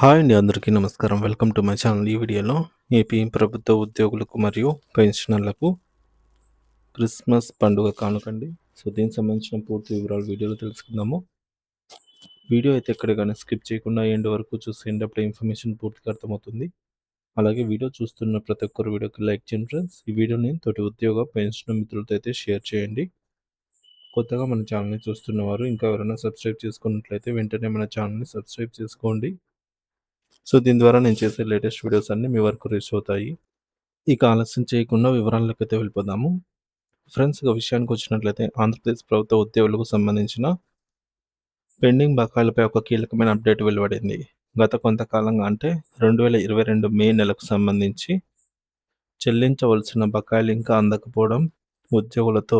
Hi అండి అందరికీ నమస్కారం. Welcome to my channel. ఈ వీడియోలో ఏపీ ప్రభుత్వ ఉద్యోగులకు మరియు పెన్షనర్లకు క్రిస్మస్ పండుగ కానుకండి. సో దీనికి సంబంధించిన పూర్తి వివరాలు వీడియోలో తెలుసుకుందాము. వీడియో అయితే ఎక్కడ కానీ స్కిప్ చేయకుండా ఎండ్ వరకు చూసి అప్పుడు ఇన్ఫర్మేషన్ పూర్తిగా అర్థమవుతుంది. అలాగే వీడియో చూస్తున్న ప్రతి ఒక్కరు వీడియోకి లైక్ చేయండి ఫ్రెండ్స్. ఈ వీడియోని తోటి ఉద్యోగ పెన్షన్ మిత్రులతో అయితే షేర్ చేయండి. కొత్తగా మన ఛానల్ని చూస్తున్నవారు ఇంకా ఎవరైనా సబ్స్క్రైబ్ చేసుకున్నట్లయితే వెంటనే మన ఛానల్ని సబ్స్క్రైబ్ చేసుకోండి. సో దీని ద్వారా నేను చేసే లేటెస్ట్ వీడియోస్ అన్నీ మీ వరకు రీచ్ అవుతాయి. ఇక ఆలస్యం చేయకుండా వివరాల్లోకి అయితే వెళ్ళిపోదాము. ఫ్రెండ్స్ ఇక విషయానికి వచ్చినట్లయితే ఆంధ్రప్రదేశ్ ప్రభుత్వ ఉద్యోగులకు సంబంధించిన పెండింగ్ బకాయిలపై ఒక కీలకమైన అప్డేట్ వెలువడింది. గత కొంతకాలంగా అంటే రెండు వేల ఇరవై రెండు మే నెలకు సంబంధించి చెల్లించవలసిన బకాయిలు ఇంకా అందకపోవడం ఉద్యోగులతో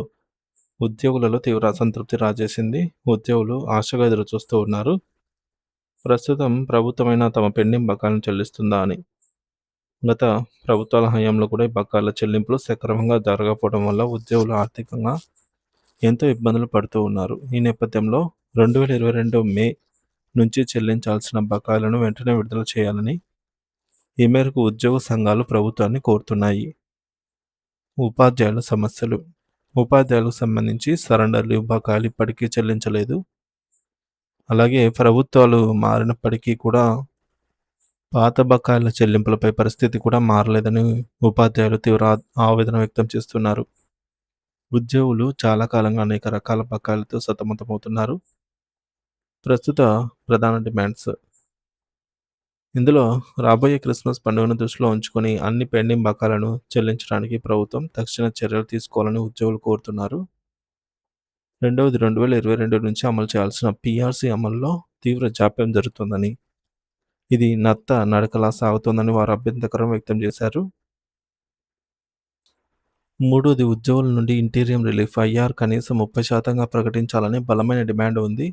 ఉద్యోగులలో తీవ్ర అసంతృప్తి రాజేసింది. ఉద్యోగులు ఆశగా ఎదురు చూస్తూ ఉన్నారు. ప్రస్తుతం ప్రభుత్వమైన తమ పెండింగ్ బకాయిలను చెల్లిస్తుందా అని. గత ప్రభుత్వాల హయాంలో కూడా ఈ బకాయిల చెల్లింపులు సక్రమంగా జరగకపోవడం వల్ల ఉద్యోగులు ఆర్థికంగా ఎంతో ఇబ్బందులు పడుతూ ఉన్నారు. ఈ నేపథ్యంలో రెండు వేల ఇరవై రెండు మే నుంచి చెల్లించాల్సిన బకాయిలను వెంటనే విడుదల చేయాలని ఈ మేరకు ఉద్యోగ సంఘాలు ప్రభుత్వాన్ని కోరుతున్నాయి. ఉపాధ్యాయుల సమస్యలు. ఉపాధ్యాయులకు సంబంధించి సరెండర్ లీవ్ బకాయిలు ఇప్పటికీ చెల్లించలేదు. అలాగే ప్రభుత్వాలు మారినప్పటికీ కూడా పాత బకాయిల చెల్లింపులపై పరిస్థితి కూడా మారలేదని ఉపాధ్యాయులు తీవ్ర ఆవేదన వ్యక్తం చేస్తున్నారు. ఉద్యోగులు చాలా కాలంగా అనేక రకాల బకాయిలతో సతమతమవుతున్నారు. ప్రస్తుత ప్రధాన డిమాండ్స్. ఇందులో రాబోయే క్రిస్మస్ పండుగను దృష్టిలో ఉంచుకొని అన్ని పెండింగ్ బకాయిలను చెల్లించడానికి ప్రభుత్వం తక్షణ చర్యలు తీసుకోవాలని ఉద్యోగులు కోరుతున్నారు. రెండవది రెండు వేల ఇరవై రెండు నుంచి అమలు చేయాల్సిన పీఆర్సీ అమల్లో తీవ్ర జాప్యం జరుగుతుందని ఇది నత్త నడకలా సాగుతోందని వారు అభ్యంతకరం వ్యక్తం చేశారు. మూడోది ఉద్యోగుల నుండి ఇంటీరియం రిలీఫ్ ఐఆర్ కనీసం ముప్పై శాతంగా ప్రకటించాలని బలమైన డిమాండ్ ఉంది.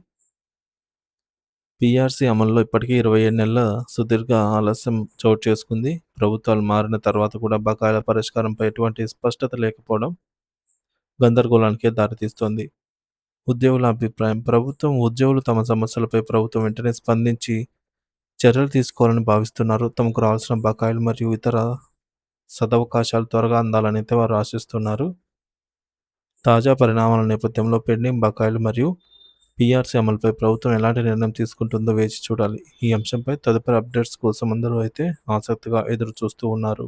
పిఆర్సీ అమల్లో ఇప్పటికీ ఇరవై ఏడు నెలల సుదీర్ఘ ఆలస్యం చోటు చేసుకుంది. ప్రభుత్వాలు మారిన తర్వాత కూడా బకాయిల పరిష్కారంపై ఎటువంటి స్పష్టత లేకపోవడం గందరగోళానికే దారితీస్తోంది. ఉద్యోగుల అభిప్రాయం. ప్రభుత్వం ఉద్యోగులు తమ సమస్యలపై ప్రభుత్వం వెంటనే స్పందించి చర్యలు తీసుకోవాలని భావిస్తున్నారు. తమకు రావాల్సిన బకాయిలు మరియు ఇతర సదవకాశాలు త్వరగా అందాలని అయితే వారు ఆశిస్తున్నారు. తాజా పరిణామాల నేపథ్యంలో పెండింగ్ బకాయిలు మరియు పీఆర్సీ అమలుపై ప్రభుత్వం ఎలాంటి నిర్ణయం తీసుకుంటుందో వేచి చూడాలి. ఈ అంశంపై తదుపరి అప్డేట్స్ కోసం అందరూ అయితే ఆసక్తిగా ఎదురు చూస్తూ ఉన్నారు.